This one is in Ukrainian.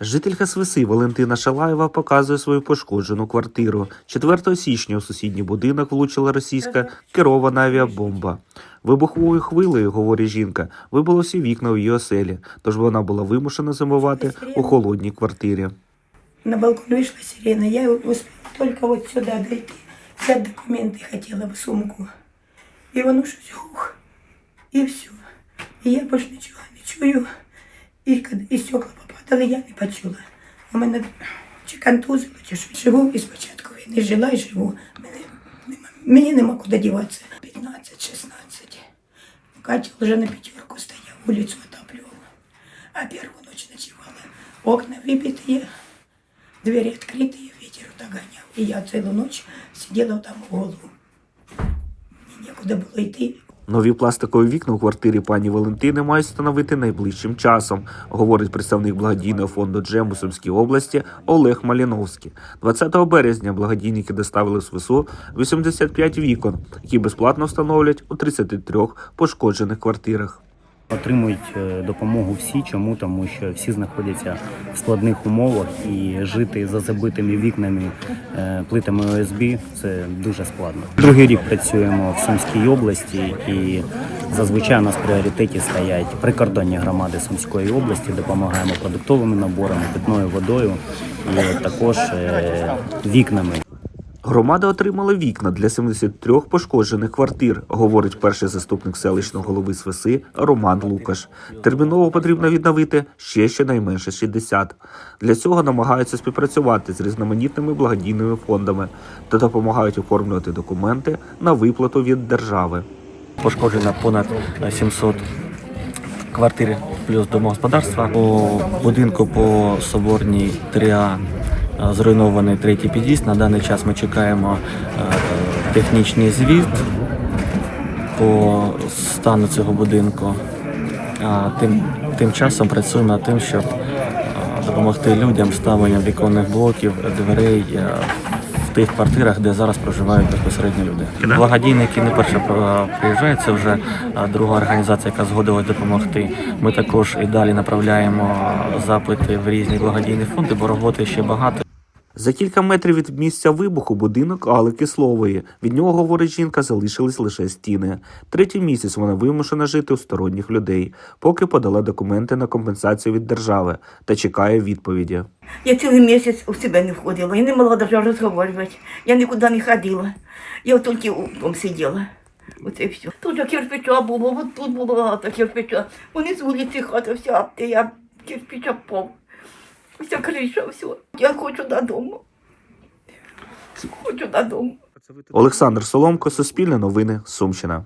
Жителька Свиси Валентина Шалаєва показує свою пошкоджену квартиру. 4 січня у сусідній будинок влучила російська керована авіабомба. Вибуховою хвилею, говорить жінка, вибило всі вікна у її оселі, тож вона була вимушена зимувати у холодній квартирі. На балкон вышла сирена, я успела только вот сюда дойти. Взять документы хотела в сумку. И воно щось гух. І все. І я більше нічого не чую. І, і стекла попадали, я не почула. У мене чи контузило, чи що. Живу і спочатку війни жила і живу. Мене, нема, мені нема куди діватися. 15-16. Катя вже на пятерку стояв, вулицю отапливала. А первую ночь ночевала. Окна выбитые, двери открытые, ветер вот гонял. И я целую ночь сидела там в голову. Мне некуда было идти. Нові пластикові вікна у квартирі пані Валентини мають встановити найближчим часом, говорить представник благодійного фонду Джем у Сумській області Олег Маліновський. 20 березня благодійники доставили в СВСУ 85 вікон, які безплатно встановлять у 33 пошкоджених квартирах. Отримують е, допомогу всі. Чому? Тому що всі знаходяться в складних умовах і жити за забитими вікнами, е, плитами ОСБ це дуже складно. Другий рік працюємо в Сумській області, і зазвичай у нас в пріоритеті стоять прикордонні громади Сумської області. Допомагаємо продуктовими наборами, питною водою і також е, вікнами. Громада отримала вікна для 73 пошкоджених квартир, говорить перший заступник селищного голови Свиси Роман Лукаш. Терміново потрібно відновити ще щонайменше 60. Для цього намагаються співпрацювати з різноманітними благодійними фондами та допомагають оформлювати документи на виплату від держави. пошкоджено понад 700 квартир плюс домогосподарства. По будинку по Соборній 3А е, зруйнований третій під'їзд. На даний час ми чекаємо е, технічний звіт по стану цього будинку. А тим, тим часом працюємо над тим, щоб е, допомогти людям ставленням віконних блоків, дверей е, в тих квартирах, де зараз проживають безпосередньо люди. Благодійники не перше приїжджають, це вже е, друга організація, яка згодилась допомогти. Ми також і далі направляємо запити в різні благодійні фонди, бо роботи ще багато. За кілька метрів від місця вибуху будинок Алли Кислової. Від нього, говорить жінка, залишились лише стіни. Третій місяць вона вимушена жити у сторонніх людей, поки подала документи на компенсацію від держави та чекає відповіді. Я цілий місяць у себе не входила, я не могла навіть розговорювати, я нікуди не ходила. Я тільки там сиділа. Оце все. Тут кирпича було, от тут було кирпича. Вони з вулиці хата вся, я кирпича пов. Вся криша, все. Я хочу додому. Хочу додому. Олександр Соломко, Суспільне новини, Сумщина.